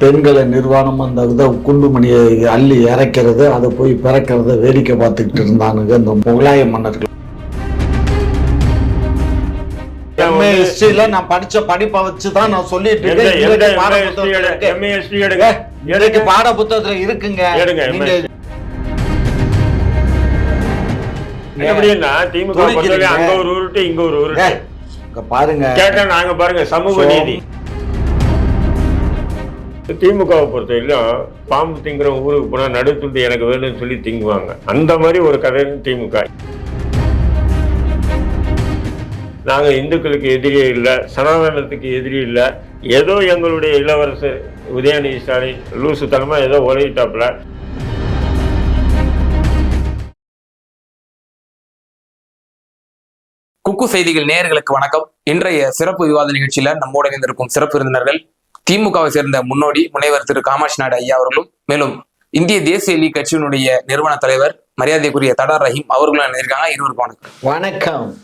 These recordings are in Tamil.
பெண்களை நிர்வாணம் அந்த இதை குண்டுமணியை அள்ளி இறக்கிறது அதை போய் பிறக்கிறத வேடிக்கை பார்த்துக்கிட்டு இருந்தானுங்க இந்த முகலாய மன்னர்கள். நான் படிச்ச படிப்பை வச்சு தான் நான் சொல்லிட்டு இருக்கேன். பாட புத்தகத்துல இருக்குங்க. எப்படின்னா திமுக அங்க ஒரு உருட்டு இங்க ஒரு உருட்டு. பாருங்க. கேட்டா நாங்க பாருங்க சமூக நீதி. திமுகவை பொறுத்தவரையிலும் பாம்பு திங்கிற ஊருக்கு போனால் நடுத்துண்டு எனக்கு வேணும்னு சொல்லி திங்குவாங்க. அந்த மாதிரி ஒரு கதை திமுக. நாங்கள் இந்துக்களுக்கு எதிரியே இல்லை சனாதனத்துக்கு எதிரி இல்லை. ஏதோ எங்களுடைய இளவரசர் உதயநிதி ஸ்டாலின் லூசுத்தனமாக ஏதோ உலகிட்டாப்புல குக்கு செய்திகள் நேயர்களுக்கு வணக்கம். இன்றைய சிறப்பு விவாத நிகழ்ச்சியில நம்மோடு இணைந்திருக்கும் சிறப்பு விருந்தினர்கள் திமுகவை சேர்ந்த முன்னோடி முனைவர் திரு காமாட்சி நாயுடு ஐயா அவர்களும் மேலும் இந்திய தேசிய லீக் கட்சியினுடைய நிறுவன தலைவர் மரியாதைக்குரிய தடார் ரஹீம் அவர்களும் இணைந்திருக்காங்க இருவருக்கும் வணக்கம். வணக்கம்.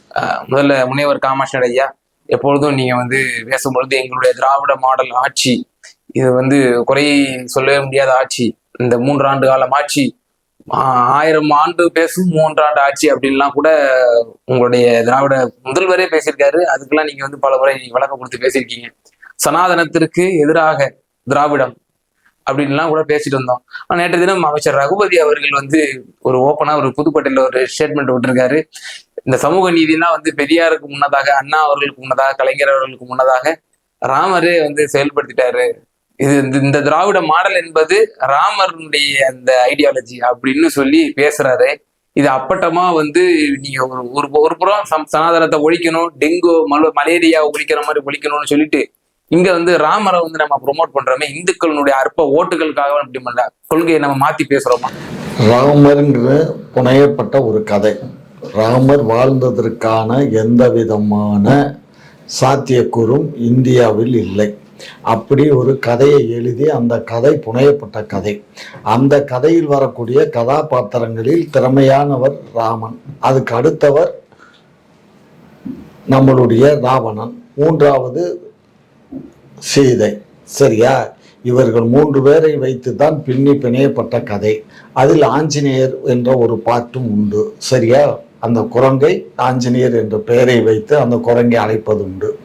முதல்ல முனைவர் காமாட்சி நாயுடு ஐயா எப்பொழுதும் நீங்க வந்து பேசும்பொழுது எங்களுடைய திராவிட மாடல் ஆட்சி இது வந்து குறை சொல்லவே முடியாத ஆட்சி இந்த மூன்றாண்டு காலம் ஆட்சி ஆஹ் ஆயிரம் ஆண்டு பேசும் மூன்றாண்டு ஆட்சி அப்படின்லாம் கூட உங்களுடைய திராவிட முதல்வரே பேசியிருக்காரு. அதுக்கெல்லாம் நீங்க வந்து பல முறை விளக்கம் கொடுத்து பேசியிருக்கீங்க. சனாதனத்திற்கு எதிராக திராவிடம் அப்படின்லாம் கூட பேசிட்டு இருந்தோம். ஆனா நேற்று தினம் அமைச்சர் ரகுபதி அவர்கள் வந்து ஒரு ஓப்பனா ஒரு புதுக்கோட்டையில ஒரு ஸ்டேட்மெண்ட் விட்டுருக்காரு. இந்த சமூக நீதினா வந்து பெரியாருக்கு முன்னதாக அண்ணா அவர்களுக்கு முன்னதாக கலைஞர் அவர்களுக்கு முன்னதாக ராமரே வந்து செயல்படுத்திட்டாரு. இது இந்த- இந்த திராவிட மாடல் என்பது ராமருடைய அந்த ஐடியாலஜி அப்படின்னு சொல்லி பேசுறாரு. இது அப்பட்டமா வந்து நீங்க ஒரு ஒரு ஒரு புறம் சம் சனாதனத்தை ஒழிக்கணும் டெங்கு மல மலேரியா ஒழிக்கிற மாதிரி ஒழிக்கணும்னு சொல்லிட்டு இங்க வந்து ராமரை வந்து நம்ம ப்ரொமோட் பண்றோமே இந்துக்களுடைய அற்ப ஓட்டுகளுக்காக அப்படி பண்ணல கொள்கையை நம்ம மாத்தி பேசுறோமா? ராமருங்கிற புனையப்பட்ட ஒரு கதை. ராமர் வாழ்ந்ததற்கான எந்த விதமான சாத்தியக்கூறும் இந்தியாவில் இல்லை. அப்படி ஒரு கதையை எழுதி அந்த கதை புனையப்பட்ட கதை. அந்த கதையில் வரக்கூடிய கதாபாத்திரங்களில் திறமையானவர் ராமன் அதுக்கு அடுத்தவர் நம்மளுடைய ராவணன். மூன்றாவது சீதை. சரியா? இவர்கள் மூன்று பேரை வைத்து தான் பின்னி பிணையப்பட்ட கதை. அதில் ஆஞ்சநேயர் என்ற ஒரு பாட்டும் உண்டு. சரியா? அந்த குரங்கை ஆஞ்சநேயர் என்ற பெயரை வைத்து அந்த குரங்கை அழைப்பது உண்டு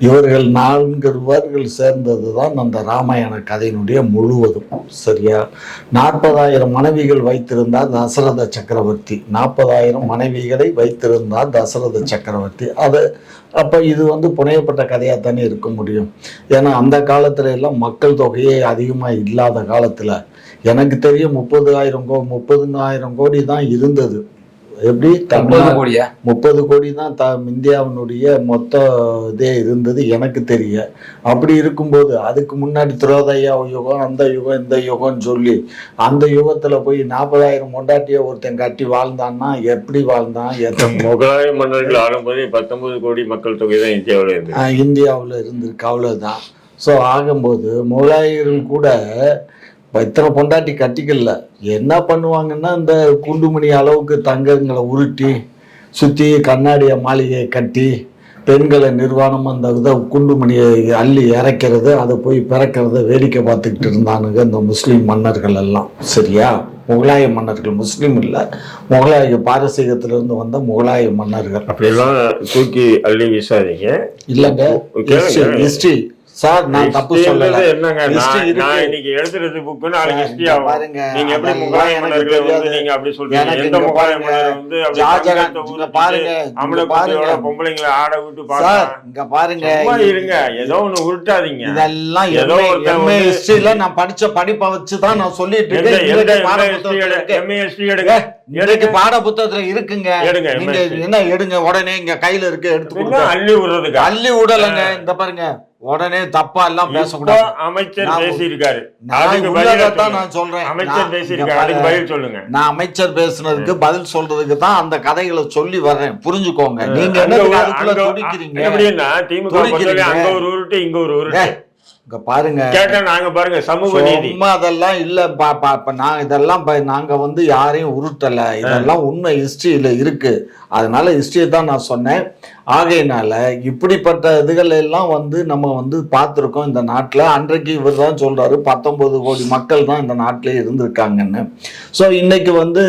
இவர்கள் நான்குவர்கள் சேர்ந்தது தான் அந்த ராமாயண கதையினுடைய முழுவதும். சரியா? நாற்பதாயிரம் மனைவிகள் வைத்திருந்தார் தசரத சக்கரவர்த்தி. நாற்பதாயிரம் மனைவிகளை வைத்திருந்தார் தசரத சக்கரவர்த்தி. அது அப்போ இது வந்து புனையப்பட்ட கதையாக தானே இருக்க முடியும். ஏன்னா அந்த காலத்துல எல்லாம் மக்கள் தொகையே அதிகமாக இல்லாத காலத்தில். எனக்கு தெரியும் முப்பதாயிரம் கோ முப்பதுனாயிரம் கோடி தான் இருந்தது. எப்படி? கோடியா? முப்பது கோடி தான் த இந்தியாவினுடைய மொத்த இதே இருந்தது எனக்கு தெரிய. அப்படி இருக்கும்போது அதுக்கு முன்னாடி திரோதயா யுகம் அந்த யுகம் இந்த யுகம்னு சொல்லி அந்த யுகத்தில் போய் நாற்பதாயிரம் கொண்டாட்டிய ஒருத்தன் கட்டி வாழ்ந்தான்னா எப்படி வாழ்ந்தான்? எத்தனை முகலாய மன்னர்கள் ஆளும்போது பத்தொன்பது கோடி மக்கள் தொகை தான் இந்தியாவில் இருந்தது. இந்தியாவில் இருந்திருக்கு அவ்வளோதான் ஸோ ஆகும்போது முகலாயர்கள் கூட இத்தனை பொண்டாட்டி கட்டிக்கல. என்ன பண்ணுவாங்கன்னா இந்த குண்டுமணி அளவுக்கு தங்கங்களை உருட்டி சுற்றி கண்ணாடிய மாளிகையை கட்டி பெண்களை நிர்வாணம் அந்த இதை குண்டுமணியை அள்ளி இறக்கிறது அதை போய் பிறக்கிறத வேடிக்கை பார்த்துக்கிட்டு இருந்தானுங்க இந்த முஸ்லீம் மன்னர்கள் எல்லாம். சரியா? முகலாய மன்னர்கள் முஸ்லீம் இல்லை. முகலாய பாரசீகத்திலிருந்து வந்த முகலாய மன்னர்கள். அப்படியெல்லாம் தூக்கி அள்ளி வீசாதீங்க. இல்லைங்க. ஹிஸ்டரி சார் நான் தப்பு சொல்லல. என்னங்க? நான் இன்னைக்கு எழுதுறது புக்கு நாளைக்கு ஹிஸ்டரி ஆகும். பாருங்க, நீங்க எப்படி மன்னர்களை வந்து. நீங்க அப்படி சொல்றீங்க. எந்த பாருங்க, மன்னர் வந்து அப்படி பாருங்க, அமல இங்க பாருங்க. பொம்பளைங்களை ஆட விட்டு பார்க்கலாம் இங்க பாருங்க இருங்க. ஏதோ ஒண்ணு உருட்டாதீங்க. இதெல்லாம் ஏதோ எம்ஏ எம்ஏ ஹிஸ்டரியில நான் படிச்ச படிப்பை வச்சு தான் நான் சொல்லிட்டு இருக்கேன். MA history எடுங்க. இன்றைக்கு பாட புத்தகத்துல இருக்குங்க. எடுங்க, நீங்க. என்ன எடுங்க உடனே இங்க கையில இருக்கு எடுத்து என்ன அள்ளி விடுறதுக்கு? அள்ளி விடலைங்க. இந்த பாருங்க. உடனே தப்பா எல்லாம் பேசக்கூடாது. அமைச்சர் பேசியிருக்காரு. நான் சொல்றேன். அமைச்சர் பேசியிருக்காரு. பதில் சொல்லுங்க. நான் அமைச்சர் பேசுனதுக்கு பதில் சொல்றதுக்கு தான் அந்த கதைகளை சொல்லி வர்றேன். புரிஞ்சுக்கோங்க. நீங்க அங்க- துடிக்கிறீங்க? எப்படின்னா திமுக அங்க ஒரு உருட்டு இங்க ஒரு உருட்டு. இங்க பாருங்க. கேட்டா நாங்க பாருங்க சமூக நீதி. அதெல்லாம் இல்ல பா பா இப்ப நான் இதெல்லாம் நாங்க வந்து யாரையும் உருட்டல. இதெல்லாம் உண்மை ஹிஸ்டரியில இருக்கு. அதனால ஹிஸ்டரியை தான் நான் சொன்னேன். ஆகையினால இப்படிப்பட்ட இதுகள் எல்லாம் வந்து நம்ம வந்து பார்த்துருக்கோம் இந்த நாட்டில். அன்றைக்கு இவர் தான் சொல்றாரு பத்தொன்பது கோடி மக்கள் தான் இந்த நாட்டிலே இருந்திருக்காங்கன்னு. ஸோ இன்னைக்கு வந்து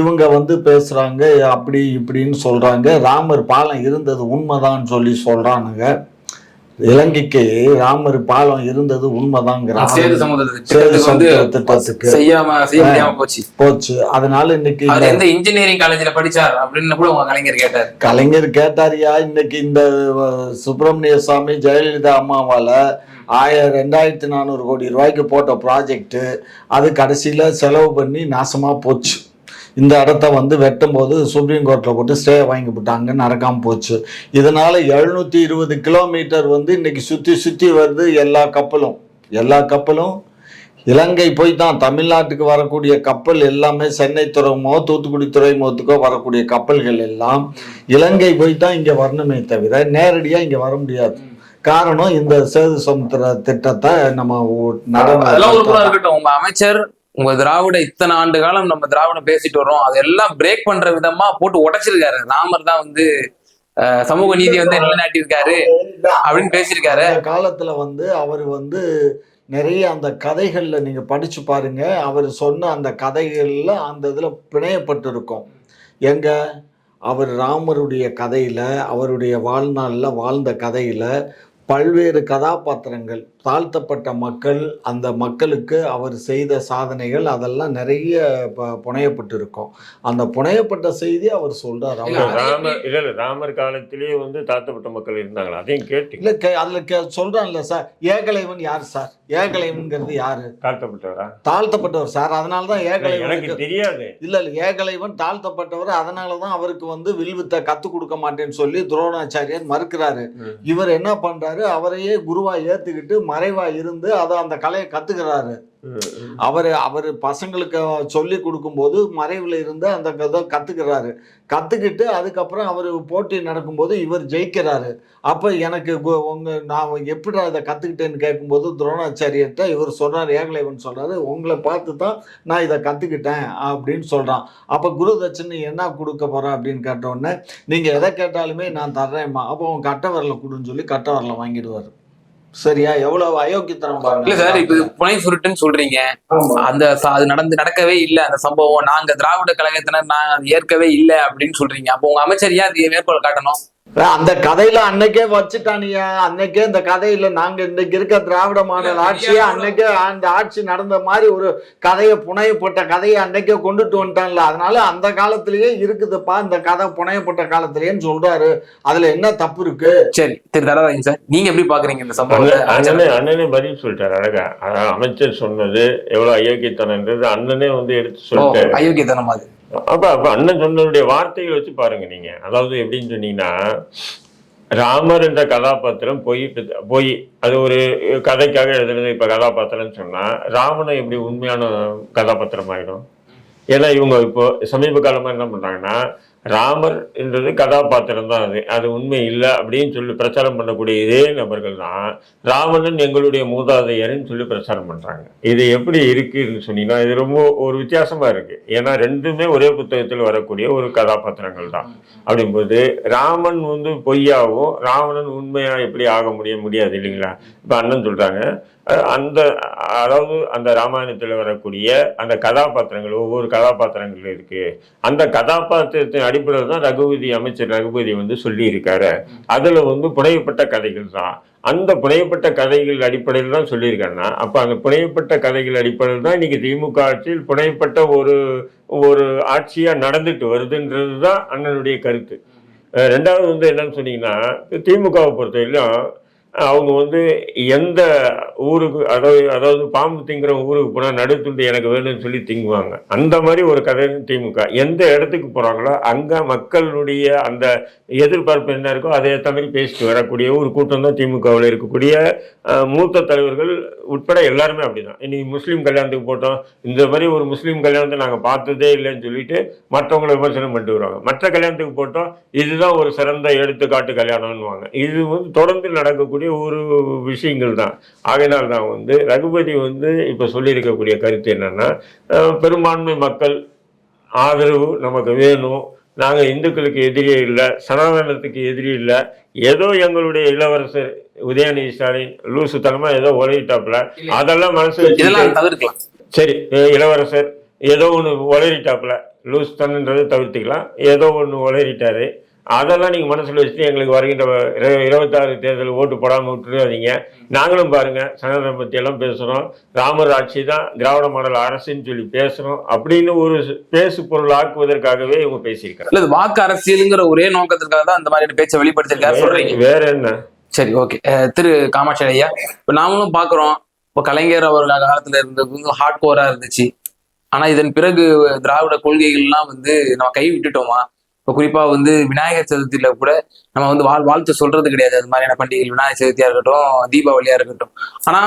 இவங்க வந்து பேசுறாங்க அப்படி இப்படின்னு சொல்றாங்க. ராமர் பாலம் இருந்தது உண்மைதான் சொல்லி சொல்றானுங்க. இலங்கைக்கு ராமர் பாலம் இருந்தது உண்மைதாங்கிறாங்க போச்சு. போச்சு. அதனால இன்னைக்கு எந்த இன்ஜினியரிங் காலேஜ்ல படிச்சார் அப்படின்னு கூட கலைஞர் கேட்டார். கலைஞர் கேட்டாரியா இன்னைக்கு இந்த சுப்பிரமணிய சாமி ஜெயலலிதா அம்மாவால ஆயிரம் ரெண்டாயிரத்தி நானூறு கோடி ரூபாய்க்கு போட்ட ப்ராஜெக்ட் அது கடைசியில செலவு பண்ணி நாசமா போச்சு. இந்த இடத்த வந்து வெட்டும் போது சுப்ரீம் கோர்ட்டில் போட்டு ஸ்டே வாங்கி விட்டாங்க நடக்காம போச்சு. இதனால எழுநூத்தி இருபது கிலோமீட்டர் வந்து இன்னைக்கு சுத்தி சுத்தி வருது எல்லா கப்பலும். எல்லா கப்பலும். இலங்கை போய் தான் தமிழ்நாட்டுக்கு வரக்கூடிய கப்பல் எல்லாமே சென்னை துறைமுகம் தூத்துக்குடி துறைமுகத்துக்கோ வரக்கூடிய கப்பல்கள் எல்லாம் இலங்கை போய் தான் இங்கே வரணுமே தவிர நேரடியாக இங்கே வர முடியாது. காரணம் இந்த சேது சமுத்திர திட்டத்தை நம்ம இருக்கட்டும். உங்க அமைச்சர் உங்க திராவிட இத்தனை ஆண்டு காலம் நம்ம திராவிடம் பேசிட்டு வரோம் அதெல்லாம் பிரேக் பண்ற விதமா போட்டு உடைச்சிருக்காரு. ராமர் தான் வந்து சமூக நீதி வந்து நிலைநாட்டியிருக்காரு அப்படின்னு பேசியிருக்காரு. காலத்துல வந்து அவர் வந்து நிறைய அந்த கதைகள்ல நீங்க படிச்சு பாருங்க. அவர் சொன்ன அந்த கதைகள்ல அந்த இதுல பிணையப்பட்டு இருக்கும் எங்க? அவர் ராமருடைய கதையில அவருடைய வாழ்நாளில் வாழ்ந்த கதையில பல்வேறு கதாபாத்திரங்கள் தாழ்த்தப்பட்ட மக்கள் அந்த மக்களுக்கு அவர் செய்த சாதனைகள் அதெல்லாம் நிறைய புனையப்பட்டு இருக்கும் அந்த புனையப்பட்ட செய்தி அவர் சொல்றார். ராமர் இல்ல இல்ல ராமர் காலத்திலேயே வந்து தாழ்த்தப்பட்ட மக்கள் இருந்தாங்களா? அதையும் கேட்டு இல்ல கே- அதுல கே- சார் ஏகலைவன் யார் சார்? ஏகலைவன்கிறது யாரு? தாழ்த்தப்பட்டவரா? தாழ்த்தப்பட்டவர் சார் அதனால தான் இல்ல, எனக்கு தெரியாது. இல்ல இல்ல ஏகலைவன் தாழ்த்தப்பட்டவர் அதனால தான் அவருக்கு வந்து வில்வித்தை கத்து கொடுக்க மாட்டேன்னு சொல்லி துரோணாச்சாரியர் மறுக்கிறாரு. இவர் என்ன பண்றாரு? அவரையே குருவா ஏத்துக்கிட்டு மறைவா இருந்து அதை அந்த கலையை கத்துக்கிறாரு. அவர் அவர் பசங்களுக்கு சொல்லி கொடுக்கும்போது மறைவில் இருந்து அந்த இதை கற்றுக்கிறாரு கற்றுக்கிட்டு அதுக்கப்புறம் அவர் போட்டி நடக்கும்போது இவர் ஜெயிக்கிறாரு. அப்போ எனக்கு உங்கள் உங்க நான் எப்படி அதை கற்றுக்கிட்டேன்னு கேட்கும்போது துரோணாச்சாரியர்கிட்ட இவர் சொல்றாரு ஏகலைவன் சொல்றாரு உங்களை பார்த்து தான் நான் இதை கற்றுக்கிட்டேன் அப்படின்னு சொல்கிறான் அப்போ குரு தட்சணை என்ன கொடுக்க போகிறேன் அப்படின்னு கேட்டோடனே நீங்கள் எதை கேட்டாலுமே நான் தர்றேம்மா அப்போ உன் கட்ட கொடுன்னு சொல்லி கட்டவரில் வரல வாங்கிடுவார். சரியா? எவ்வளவு அயோக்கியத்தனம் பாருங்க. இல்ல சார் இப்ப புனை சுருட்டுன்னு சொல்றீங்க. அந்த அது நடந்து நடக்கவே இல்ல அந்த சம்பவம். நாங்க திராவிட கழகத்தினர் நான் ஏற்கவே இல்ல அப்படின்னு சொல்றீங்க. அப்போ உங்க அமைச்சர் ஏன் அது மேற்கோள் காட்டணும்? அந்த கதையில அன்னைக்கே வச்சுட்டானியா அன்னைக்கே இந்த கதையில நாங்க இன்னைக்கு இருக்க திராவிட மாடல் ஆட்சியே அன்னைக்கே அந்த ஆட்சி நடந்த மாதிரி ஒரு கதையை புனையப்பட்ட கதையை அன்னைக்கே கொண்டுட்டு வந்துட்டான்ல. அதனால அந்த காலத்திலேயே இருக்குதுப்பா இந்த கதை புனையப்பட்ட காலத்திலேன்னு சொல்றாரு. அதுல என்ன தப்பு இருக்கு? சரி திரு தரராஜன் சார் நீங்க எப்படி பாக்குறீங்க இந்த சம்பவத்தை அண்ணன் அண்ணனே பதில் சொல்லிட்டாரு அழகா. அமைச்சர் சொன்னது எவ்வளவு அயோக்கியத்தனன்றது அண்ணனே வந்து எடுத்து சொல்லிட்டாரு. அயோக்கியத்தனம் அது. அப்ப அப்ப அண்ணன் சொன்னதுடைய வார்த்தைகளை வச்சு பாருங்க நீங்க. அதாவது எப்படின்னு சொன்னீங்கன்னா ராமர் என்ற கதாபாத்திரம் போய் போய் அது ஒரு கதைக்காக எழுதுனது இப்ப கதாபாத்திரம்னு சொன்னா ராவணன் எப்படி உண்மையான கதாபாத்திரம் ஆயிடும் ஏன்னா இவங்க இப்போ சமீப காலமா என்ன பண்றாங்கன்னா ராமர் என்றது கதாபாத்திரம் தான் அது. அது உண்மை இல்லை அப்படின்னு சொல்லி பிரச்சாரம் பண்ணக்கூடிய இதே நபர்கள் தான் ராவணன் எங்களுடைய மூதாதையர்னு சொல்லி பிரச்சாரம் பண்ணுறாங்க இது எப்படி இருக்குதுன்னு சொன்னீங்கன்னா இது ரொம்ப ஒரு வித்தியாசமாக இருக்குது ஏன்னா ரெண்டுமே ஒரே புத்தகத்தில் வரக்கூடிய ஒரு கதாபாத்திரங்கள் தான். அப்படிங்கும்போது ராமன் வந்து பொய்யாகவும் ராவணன் உண்மையாக எப்படி ஆக முடிய முடியாது இல்லைங்களா? இப்போ அண்ணன் சொல்கிறாங்க அந்த அதாவது அந்த ராமாயணத்தில் வரக்கூடிய அந்த கதாபாத்திரங்கள் ஒவ்வொரு கதாபாத்திரங்கள் இருக்கு. அந்த கதாபாத்திரத்தின் அடிப்படையில் தான் ரகுபதி அமைச்சர் ரகுபதி வந்து சொல்லியிருக்காரு. அதில் வந்து புனையப்பட்ட கதைகள் தான். அந்த புனையப்பட்ட கதைகள் அடிப்படையில் தான் சொல்லியிருக்காருன்னா அப்போ அந்த புனையப்பட்ட கதைகள் அடிப்படையில் தான் இன்னைக்கு திமுக ஆட்சியில் புனையப்பட்ட ஒரு ஒரு ஆட்சியாக நடந்துட்டு வருதுன்றது தான் அண்ணனுடைய கருத்து. ரெண்டாவது வந்து என்னன்னு சொன்னீங்கன்னா திமுகவை பொறுத்தவரையிலும் அவங்க வந்து எந்த ஊருக்கு அதாவது அதாவது பாம்பு திங்கிற ஊருக்கு போனால் நடுத்துண்டு எனக்கு வேணும்னு சொல்லி திங்குவாங்க. அந்த மாதிரி ஒரு கதை திமுக. எந்த இடத்துக்கு போகிறாங்களோ அங்கே மக்களுடைய அந்த எதிர்பார்ப்பு என்ன இருக்கோ அதே தமிழ் பேசிட்டு வரக்கூடிய ஒரு கூட்டம் தான் திமுகவில் இருக்கக்கூடிய மூத்த தலைவர்கள் உட்பட எல்லாருமே அப்படிதான். இன்னைக்கு முஸ்லீம் கல்யாணத்துக்கு போட்டோம். இந்த மாதிரி ஒரு முஸ்லீம் கல்யாணத்தை நாங்கள் பார்த்ததே இல்லைன்னு சொல்லிட்டு மற்றவங்களை விமர்சனம் பண்ணிட்டு வருவாங்க. மற்ற கல்யாணத்துக்கு போட்டோம். இதுதான் ஒரு சிறந்த எடுத்துக்காட்டு கல்யாணம்னுவாங்க இது வந்து தொடர்ந்து நடக்கக்கூடிய இருக்கக்கூடிய ஒரு விஷயங்கள் தான் ஆகையினால் தான் வந்து ரகுபதி வந்து இப்போ சொல்லியிருக்கக்கூடிய கருத்து என்னன்னா பெரும்பான்மை மக்கள் ஆதரவு நமக்கு வேணும். நாங்கள் இந்துக்களுக்கு எதிரியே இல்லை சனாதனத்துக்கு எதிரி இல்லை. ஏதோ எங்களுடைய இளவரசர் உதயநிதி ஸ்டாலின் லூசுத்தனமாக ஏதோ உலகிட்டாப்புல அதெல்லாம் மனசு சரி இளவரசர் ஏதோ ஒன்று உளறிட்டாப்புல. லூஸ் தன்னுன்றதை தவிர்த்துக்கலாம். ஏதோ ஒன்று உளறிட்டாரு. அதெல்லாம் நீங்கள் மனசில் வச்சுட்டு எங்களுக்கு வருகின்ற இர- இருபத்தாறு தேர்தல் ஓட்டு போடாமல் விட்டுறாதீங்க. நாங்களும் பாருங்க சனாதனம் பற்றி எல்லாம் பேசுகிறோம் ராமர் ஆட்சி தான் திராவிட மாடல் அரசுன்னு சொல்லி பேசுகிறோம் அப்படின்னு ஒரு பேசு பொருள் ஆக்குவதற்காகவே இவங்க பேசியிருக்காங்க. இல்ல வாக்கு அரசியலுங்கிற ஒரே நோக்கத்திற்காக தான் இந்த மாதிரியான பேச்சை வெளிப்படுத்திருக்காரு சொல்றீங்க. வேற என்ன? சரி ஓகே. திரு காமாட்சி ஐயா இப்ப நாமளும் பாக்குறோம். இப்ப கலைஞர் அவர்கள் காலத்துல இருந்தது ஹார்ட் கோரா இருந்துச்சு. ஆனா இதன் பிறகு திராவிட கொள்கைகள்லாம் வந்து நம்ம கை விட்டுட்டோமா? இப்போ குறிப்பாக வந்து விநாயகர் சதுர்த்தியில கூட நம்ம வந்து வாழ் வாழ்த்து சொல்றது கிடையாது. அது மாதிரியான பண்டிகைகள் விநாயகர் சதுர்த்தியாக இருக்கட்டும் தீபாவளியா இருக்கட்டும். ஆனா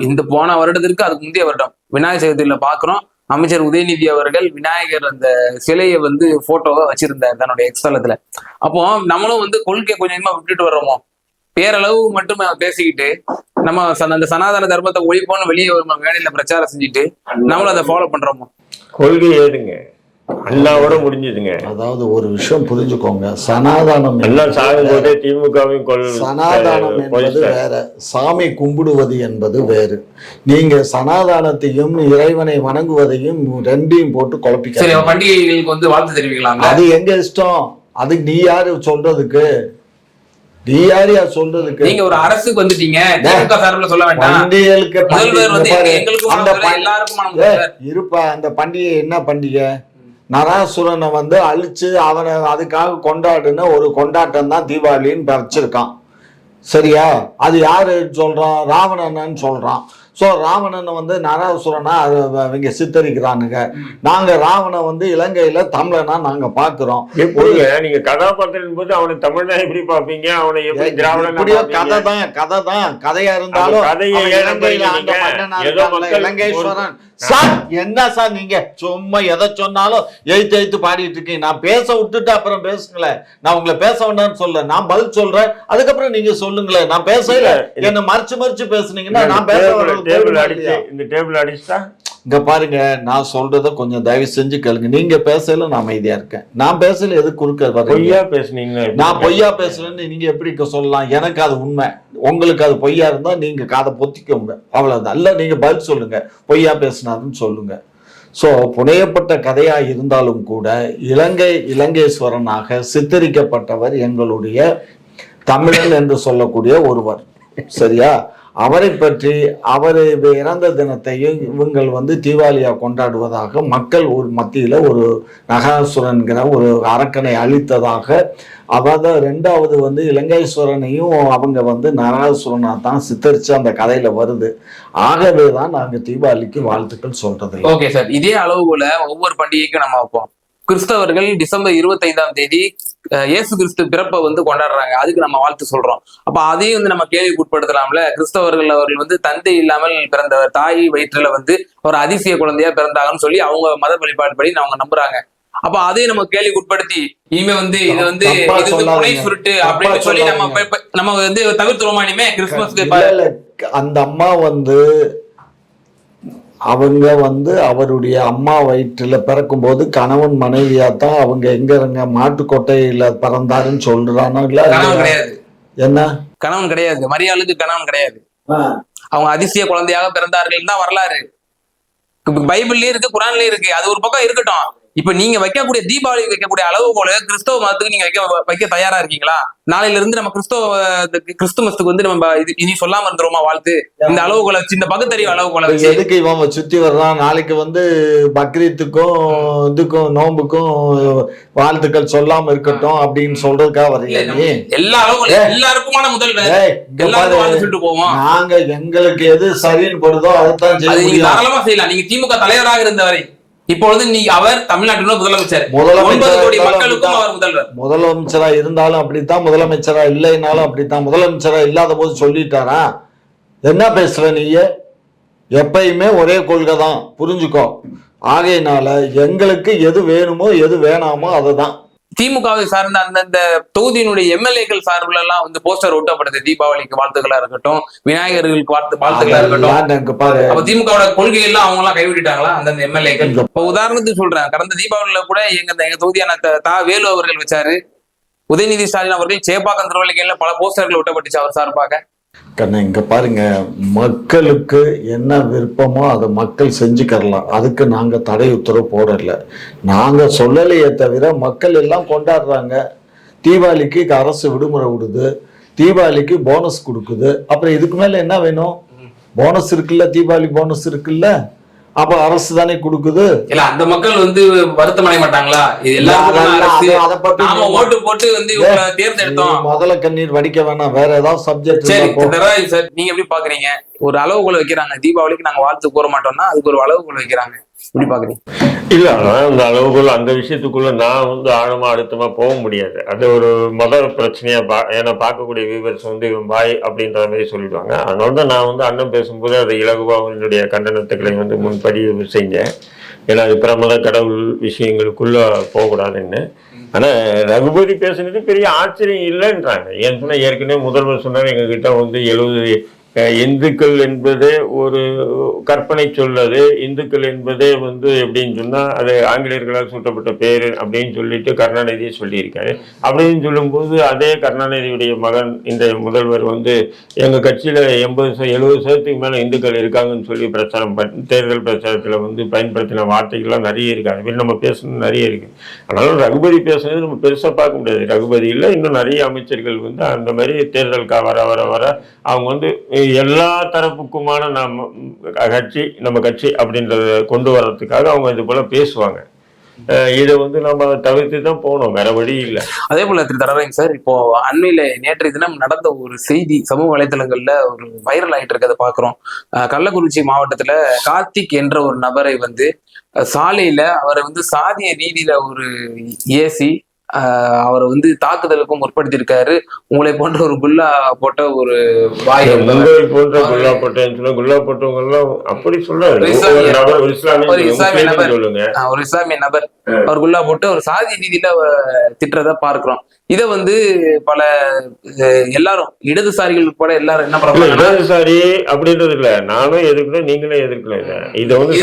இந்த போன வருடத்திற்கு அதுக்கு முந்தைய வருடம். விநாயகர் சதுர்த்தியில பாக்குறோம் அமைச்சர் உதயநிதி அவர்கள் விநாயகர் அந்த சிலையை வந்து போட்டோவை வச்சிருந்தார் தன்னுடைய எக்ஸ்தலத்துல அப்போ நம்மளும் வந்து கொள்கையை கொஞ்சம் கொஞ்சமா விட்டுட்டு வர்றோமோ? பேரளவு மட்டும் பேசிக்கிட்டு நம்ம ச- அந்த சனாதன தர்மத்தை ஒழிப்போன்னு வெளியே ஒரு வேலையில பிரச்சாரம் செஞ்சுட்டு நம்மளும் அதை ஃபாலோ பண்றோமோ? கொள்கை ஏதுங்க அண்ணாவோட முடிஞ்சதுங்க. அதாவது ஒரு விஷயம் புரிஞ்சுக்கோங்க. சனாதனம் எல்லாம் சாகும் போதே திமுகவையும் கொள் சனாதனம் என்பது. வேற. சாமி கும்பிடுவது என்பது வேறு. நீங்க சனாதனத்தையும் இறைவனை வணங்குவதையும் ரெண்டையும் போட்டு சரி குழப்பிக்க பண்டிகைகளுக்கு வந்து வாழ்த்து தெரிவிக்கலாங்களா? அது எங்க இஷ்டம்? அதுக்கு நீ யாரு சொல்றதுக்கு? நீ யாரு யார் சொல்றதுக்கு? நீங்க ஒரு அரசுக்கு வந்துட்டீங்க. திமுக சார்பில் சொல்ல வேண்டாம். பண்டிகைகளுக்கு இருப்பா அந்த பண்டிகை என்ன பண்டிகை? நராசுரனை வந்து அழிச்சு அவனை அதுக்காக கொண்டாடுன ஒரு கொண்டாட்டம் தான் தீபாவளின்னு வச்சிருக்கான். சரியா? அது யாரு சொல்றான்? ராவணன்னு சொல்றான். ஸோ ராவணனை வந்து நராசுரனா அது அவங்க சித்தரிக்கிறானுங்க. நாங்க ராவணன் வந்து இலங்கையில தமிழனா நாங்க பாக்குறோம். எப்படிங்க? நீங்க கதாபாத்திரம் போது அவனை தமிழ்னா எப்படி பாப்பீங்க? அவனை எப்படி இப்படியோ கதை? தான் கதை தான் கதையா இருந்தாலும் இலங்கையில ஆண்ட இலங்கைஸ்வரன் சார் என்ன சார் நீங்க? சும்மா எதை சொன்னாலும் எழுத்து எழுத்து பாடிட்டு இருக்கீங்க. நான் பேச விட்டுட்டு அப்புறம் பேசுங்களேன் நான் உங்களை பேச வேண்டாம்னு சொல்ல நான் பதில் சொல்றேன். அதுக்கப்புறம் நீங்க சொல்லுங்களேன் நான் பேசல என்ன மறைச்சு மறைச்சு பேசுனீங்கன்னா நான் பேச டேபிள் வர்றது டேபிள் அடிச்சு இங்க பாருங்க நான் சொல்றத கொஞ்சம் தயவு செஞ்சு கேளுங்க. நீங்க பேசல நான் அமைதியா இருக்கேன். நான் பேசல எது குறுக்க பொய்யா எப்படி? நான் பொய்யா பேசுறேன்னு நீங்க எப்படி சொல்லலாம்? எனக்கு அது உண்மை. உங்களுக்கு அது பொய்யா இருந்தா நீங்க காதை பொத்திக்கோங்க. அவ்வளவுதான். இல்ல நீங்க பதில் சொல்லுங்க. பொய்யா பேசினாருன்னு சொல்லுங்க. ஸோ புனையப்பட்ட கதையா இருந்தாலும் கூட இலங்கை இலங்கேஸ்வரனாக சித்தரிக்கப்பட்டவர் எங்களுடைய தமிழன் என்று சொல்லக்கூடிய ஒருவர். சரியா? அவரை பற்றி அவர் இறந்த தினத்தையும் இவங்கள் வந்து தீபாவளியா கொண்டாடுவதாக மக்கள் ஒரு மத்தியில ஒரு நகாசுரன்கிற ஒரு அரக்கனை அழித்ததாக அதாவது ரெண்டாவது வந்து இலங்கைஸ்வரனையும் அவங்க வந்து நரகாசுரனா தான் சித்தரிச்சு அந்த கதையில வருது. ஆகவே தான் நாங்க தீபாவளிக்கு வாழ்த்துக்கள் சொல்றது ஓகே சார் இதே அளவுல ஒவ்வொரு பண்டிகைக்கும் நம்ம வைப்போம். கிறிஸ்தவர்கள் டிசம்பர் இருபத்தைந்தாம் தேதி அஹ், இயேசு கிறிஸ்து பிறப்பை வந்து கொண்டாடுறாங்க. அதுக்கு நம்ம வாழ்த்து சொல்றோம். அப்ப அதையும் வந்து நம்ம கேள்விக்கு உட்படுத்தலாம்ல கிறிஸ்தவர்கள் அவர்கள் வந்து தந்தை இல்லாமல் பிறந்தவர் தாய் வயிற்றுல வந்து ஒரு அதிசய குழந்தையா பிறந்தாங்கன்னு சொல்லி அவங்க மத வழிபாடுபடி அவங்க நம்புறாங்க. அப்ப அதையும் நம்ம கேள்விக்கு உட்படுத்தி இனிமே வந்து இது வந்து இது வந்து புனை. சுருட்டு அப்படின்னு சொல்லி நம்ம நம்ம வந்து தவிர்த்துருவோமா இனிமே? கிறிஸ்துமஸ்க்கு அந்த அம்மா வந்து அவங்க வந்து அவருடைய அம்மா வயிற்றுல பிறக்கும்போது கணவன் மனைவியா தான் அவங்க எங்க இருங்க மாட்டுக்கொட்டையில பிறந்தாருன்னு சொல்றானோ இல்ல கிடையாது. என்ன? கணவன் கிடையாது. மரியாளுக்கு கணவன் கிடையாது. அவங்க அதிசய குழந்தையாக பிறந்தார்கள் தான் வரலாறு. இப்ப பைபிள்லயே இருக்கு குரான்லயே இருக்கு. அது ஒரு பக்கம் இருக்கட்டும். இப்ப நீங்க வைக்கக்கூடிய தீபாவளி வைக்கக்கூடிய அளவு போல கிறிஸ்தவ மதத்துக்கு நீங்க வைக்க வைக்க தயாரா இருக்கீங்களா? நாளையில இருந்து நம்ம கிறிஸ்தவ கிறிஸ்துமஸ்துக்கு வந்து நம்ம இது இனி சொல்லாம இருந்துருவோமா வாழ்த்து? இந்த அளவுகோலை வச்சு இந்த பகுத்தறிவு அளவுகோலை இப்ப வச்சு. எதுக்கு இவன் சுத்தி வர்றான் நாளைக்கு வந்து பக்ரீத்துக்கும் இதுக்கும் நோம்புக்கும் வாழ்த்துக்கள் சொல்லாம இருக்கட்டும் அப்படின்னு சொல்றதுக்காக நீ. எல்லா அளவுகளும் எல்லாருக்குமான வாழ்த்து சொல்லிட்டு போவோம்? நாங்க எங்களுக்கு எது சரின்னு படுதோ அதைத்தான் தாராளமா செய்யலாம். நீங்க திமுக தலைவராக இருந்தவரை இப்பொழுது நீ அவர் தமிழ்நாட்டில் முதலமைச்சர். ஒன்பது கோடி மக்களுக்கும். அவர் முதல்வர். முதலமைச்சரா இருந்தாலும் அப்படித்தான் முதலமைச்சரா இல்லைனாலும் அப்படித்தான் முதலமைச்சரா இல்லாத போது சொல்லிட்டாரா? என்ன பேசுற நீங்க எப்பயுமே ஒரே கொள்கை தான் புரிஞ்சுக்கோ. ஆகையினால எங்களுக்கு எது வேணுமோ எது வேணாமோ அதை தான் திமுகவை சார்ந்த அந்தந்த தொகுதியினுடைய எம்எல்ஏக்கள் சார்பில் எல்லாம் வந்து போஸ்டர் ஒட்டப்படுது. தீபாவளிக்கு வாழ்த்துக்களா இருக்கட்டும் விநாயகர்களுக்கு வாழ்த்து வாழ்த்துக்களா இருக்கட்டும். அப்ப திமுகவோட கொள்கை எல்லாம் அவங்க எல்லாம் கைவிட்டுட்டாங்களா? அந்தந்த எம்எல்ஏக்கள். இப்ப உதாரணத்துக்கு சொல்றேன் கடந்த தீபாவளியில கூட எங்க எங்க தொகுதியான த- தா வேலு அவர்கள் வச்சாரு. உதயநிதி ஸ்டாலின் அவர்கள் சேப்பாக்கம் திருவள்ளிக்கையில பல போஸ்டர்கள் ஒட்டப்பட்டுச்சு அவர் சார்பாக. கண்ணா இங்க பாருங்க. மக்களுக்கு என்ன விருப்பமோ அதை மக்கள் செஞ்சுக்கறலாம் அதுக்கு நாங்க தடை உத்தரவு போடல. நாங்க சொல்லலையே தவிர மக்கள் எல்லாம் கொண்டாடுறாங்க. தீபாவளிக்கு அரசு விடுமுறை விடுது. தீபாவளிக்கு போனஸ் கொடுக்குது. அப்புறம் இதுக்கு மேல என்ன வேணும்? போனஸ் இருக்குல்ல தீபாவளி போனஸ் இருக்குல்ல? அப்ப அரசு தானே கொடுக்குது? இல்ல அந்த மக்கள் வந்து வருத்தம் அடைய மாட்டாங்களா? இது நீ- ஓட்டு போட்டு வந்து தேர்ந்தெடுத்தோம். முதல்ல கண்ணீர் வடிக்க வேணாம். வேற ஏதாவது சப்ஜெக்ட் சரி நீங்க எப்படி பாக்குறீங்க? ஒரு அளவுகோல் வைக்கிறாங்க. தீபாவளிக்கு நாங்க வாழ்த்து கூற மாட்டோம்னா அதுக்கு ஒரு அளவுகோல் வைக்கிறாங்க. எப்படி பாக்குறீங்க இல்ல அந்த அளவுக்குள்ள அந்த விஷயத்துக்குள்ள நான் வந்து ஆழமா அழுத்தமா போக முடியாது. அது ஒரு முதல் பிரச்சனையா பா ஏன்னா பார்க்கக்கூடிய வியூவர்ஸ் வந்து இவன் பாய் அப்படின்ற மாதிரி சொல்லிடுவாங்க. அதனால தான் நான் வந்து அண்ணன் பேசும்போது அதை இலகுவா அவனுடைய கண்டனத்துக்களை வந்து முன்பதிவு செஞ்சேன். ஏன்னா அது பிரமத கடவுள் விஷயங்களுக்குள்ள போகக்கூடாதுன்னு. ஆனா ரகுபதி பேசுனது பெரிய ஆச்சரியம் இல்லைன்றாங்க. ஏன்னு சொன்னா ஏற்கனவே முதல்வர் சொன்னார் எங்ககிட்ட வந்து எழுபது இந்துக்கள் என்பதே ஒரு கற்பனை சொல்லது இந்துக்கள் என்பதே வந்து எப்படின்னு சொன்னால் அது ஆங்கிலேயர்களால் சூட்டப்பட்ட பேர் அப்படின்னு சொல்லிட்டு கருணாநிதியை சொல்லியிருக்காரு. அப்படின்னு சொல்லும்போது அதே கருணாநிதியுடைய மகன் இந்த முதல்வர் வந்து எங்கள் கட்சியில் எண்பது ச- எழுபது சதத்துக்கு மேலே இந்துக்கள் இருக்காங்கன்னு சொல்லி பிரச்சாரம் பண் தேர்தல் பிரச்சாரத்தில் வந்து பயன்படுத்தின வார்த்தைகள்லாம் நிறைய இருக்கு. நம்ம பேசணும் நிறைய இருக்கு. ஆனாலும் ரகுபதி பேசுனது நம்ம பெருசாக பார்க்க முடியாது. ரகுபதி இன்னும் நிறைய அமைச்சர்கள் வந்து அந்த மாதிரி தேர்தல் வர வர வர அவங்க வந்து எல்லா தரப்புக்குமான நம்ம கட்சி நம்ம கட்சி அப்படின்றத கொண்டு வர்றதுக்காக அவங்க இது போல பேசுவாங்க. இதை வந்து நம்ம தவிர்த்து தான் போகணும். வேற வழி இல்லை. அதே போல திரு தரராஜன் சார் இப்போ அண்மையில நேற்றைய தினம் நடந்த ஒரு செய்தி சமூக வலைதளங்கள்ல ஒரு வைரல் ஆயிட்டு இருக்கதை பாக்குறோம். கள்ளக்குறிச்சி மாவட்டத்துல கார்த்திக் என்ற ஒரு நபரை வந்து சாலையில அவரை வந்து சாதிய ரீதியில ஒரு ஏசி அவரை வந்து தாக்குதலுக்கும் முற்படுத்தியிருக்காரு. உங்களை போன்ற ஒரு குல்லா போட்ட ஒரு வாய். மும்பை போன்ற குல்லா போட்டேன்னு குல்லா போட்டவங்க எல்லாம் அப்படி சொல்றாரு ஒரு இஸ்லாமிய- ஒரு நபர். ஒரு இஸ்லாமிய நபர். அவர் குல்லா போட்டு ஒரு சாதி ரீதியில திட்டுறத பார்க்கிறோம். இத வந்து பல எல்லாரும் இடதுசாரிகள் கூட எல்லாரும் என்ன இல்ல பண்றாங்கன்னா இடதுசாரி அப்படின்றது இல்ல. நானும் எதிர்க்கல நீங்களும் எதிர்க்கல இத. இதை வந்து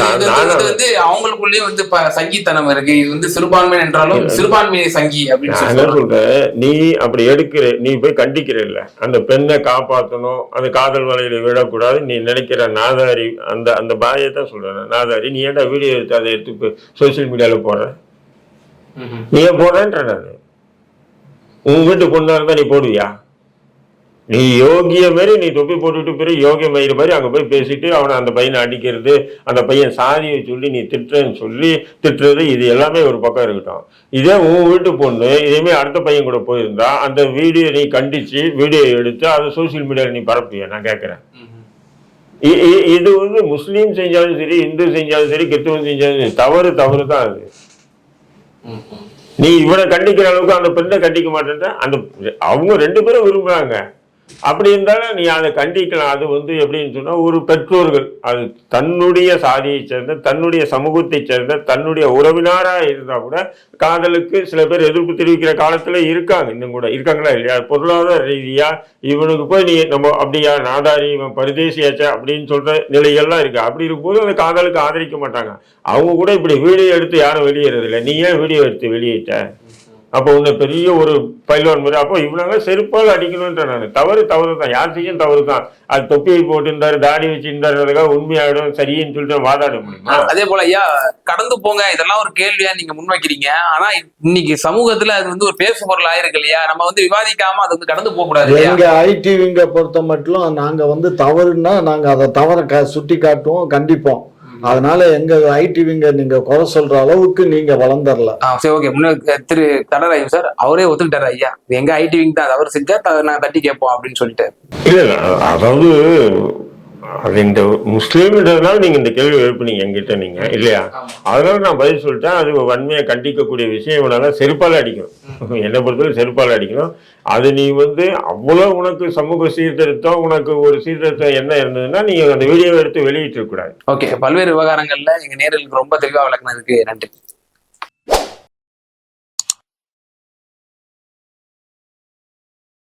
வந்து- அவங்களுக்குள்ளேயே வந்து சங்கித்தனம் இருக்கு. இது வந்து சிறுபான்மை என்றாலும் சிறுபான்மை சங்கி அப்படின்னு. சொல்றேன். நீ அப்படி எடுக்கிற நீ போய் கண்டிக்கிற இல்ல. அந்த பெண்ணை காப்பாத்தணும் அந்த காதல் வலையில விடக்கூடாது நீ நினைக்கிற நாதாரி அந்த அந்த பாயை தான் சொல்றேன். நாதாரி நீ ஏன்டா வீடியோ எடுத்து அதை எடுத்து சோசியல் மீடியால போடுற. நீ போடுறேன்ற நான். உன் வீட்டு பொண்ணா இருந்தா நீ போடுவியா? நீ யோகிய மாதிரி நீ தொப்பி போட்டுட்டு பிறகு யோகிய மயிறு மாதிரி அங்க போய் பேசிட்டு அவனை அந்த பையனை அடிக்கிறது அந்த பையன் சாதியை சொல்லி நீ திட்டுறேன்னு சொல்லி திட்டுறது இது எல்லாமே ஒரு பக்கம் இருக்கட்டும். இதே உன் வீட்டு பொண்ணு இதேமே அடுத்த பையன் கூட போயிருந்தா அந்த வீடியோ நீ கண்டிச்சு வீடியோ எடுத்து அதை சோசியல் மீடியாவில் நீ பரப்புவியா? நான் கேட்கறேன். இது வந்து முஸ்லீம் செஞ்சாலும் சரி இந்து செஞ்சாலும் சரி கிறிஸ்துவன் செஞ்சாலும் சரி தவறு தவறு தான் அது. நீ இவனை கண்டிக்கிற அளவுக்கு அந்த பெண்ணை கண்டிக்க மாட்டேன்ற அந்த அவங்க ரெண்டு பேரும் விரும்புறாங்க. அப்படி இருந்தாலும் நீ அதை கண்டிக்கலாம். அது வந்து எப்படின்னு சொன்னால் ஒரு பெற்றோர்கள் அது தன்னுடைய சாதியை சேர்ந்த தன்னுடைய சமூகத்தை சேர்ந்த தன்னுடைய உறவினராக இருந்தால் கூட காதலுக்கு சில பேர் எதிர்ப்பு தெரிவிக்கிற காலத்தில் இருக்காங்க. இன்னும் கூட இருக்காங்களா இல்லையா? பொருளாதார ரீதியாக இவனுக்கு போய் நீ நம்ம அப்படியா நாதாரி இவன் பரிதேசியாச்சா அப்படின்னு சொல்கிற நிலைகள்லாம் இருக்குது அப்படி இருக்கும்போது அந்த காதலுக்கு ஆதரிக்க மாட்டாங்க. அவங்க கூட இப்படி வீடியோ எடுத்து யாரும் வெளியேறதில்லை நீ ஏன் வீடியோ எடுத்து வெளியிட்ட? அப்போ உன்னை பெரிய ஒரு பைலவான் மாதிரி அப்போ இவனாங்க செருப்பால் அடிக்கணும்ன்ற நான். தவறு தவறு தான். யார் செய்யும் தவறு தான். அது தொப்பியை போட்டிருந்தாரு தாடி வச்சிருந்தாருக்காக உண்மையாயிடும் சரின்னு சொல்லிட்டு வாதாட முடியுமா? அதே போல ஐயா கடந்து போங்க. இதெல்லாம் ஒரு கேள்வியா நீங்க முன்வைக்கிறீங்க. ஆனா இன்னைக்கு சமூகத்துல அது வந்து ஒரு பேசு பொருள் ஆயிருக்கு இல்லையா? நம்ம வந்து விவாதிக்காம அது வந்து கடந்து போக கூடாது எங்க ஐடிவிங்க பொறுத்த மட்டும் நாங்க வந்து தவறுன்னா நாங்க அதை தவற சுட்டி காட்டுவோம் கண்டிப்போம். அதனால எங்க ஐடிவிங்க நீங்க குறை சொல்ற அளவுக்கு நீங்க வளர்ந்துடல சரி ஓகே முன்ன திரு தடராயும் சார் அவரே ஒத்துக்கிட்டாரு ஐயா. எங்க ஐடி விங் தான் அவர் செஞ்சா நான் தட்டி கேட்போம் அப்படின்னு சொல்லிட்டு. இல்ல இல்ல அதாவது அது இந்த முஸ்லீம்ன்றதுனால நீங்க இந்த கேள்வி எழுப்புனீங்க என்கிட்ட நீங்க இல்லையா? அதனால நான் பதில் சொல்லிட்டேன். அது வன்மையை கண்டிக்கக்கூடிய விஷயம். இவனால செருப்பால் அடிக்கணும். என்னை பொறுத்தவரை செருப்பால் அடிக்கணும். அது நீ வந்து அவ்வளவு உனக்கு சமூக சீர்திருத்தம் உனக்கு ஒரு சீர்திருத்தம் என்ன இருந்ததுன்னா நீ அந்த வீடியோவை எடுத்து வெளியிட்டு கூடாது. ஓகே பல்வேறு விவகாரங்கள்ல எங்க நேர்களுக்கு ரொம்ப தெளிவா விளக்குனதுக்கு நன்றி.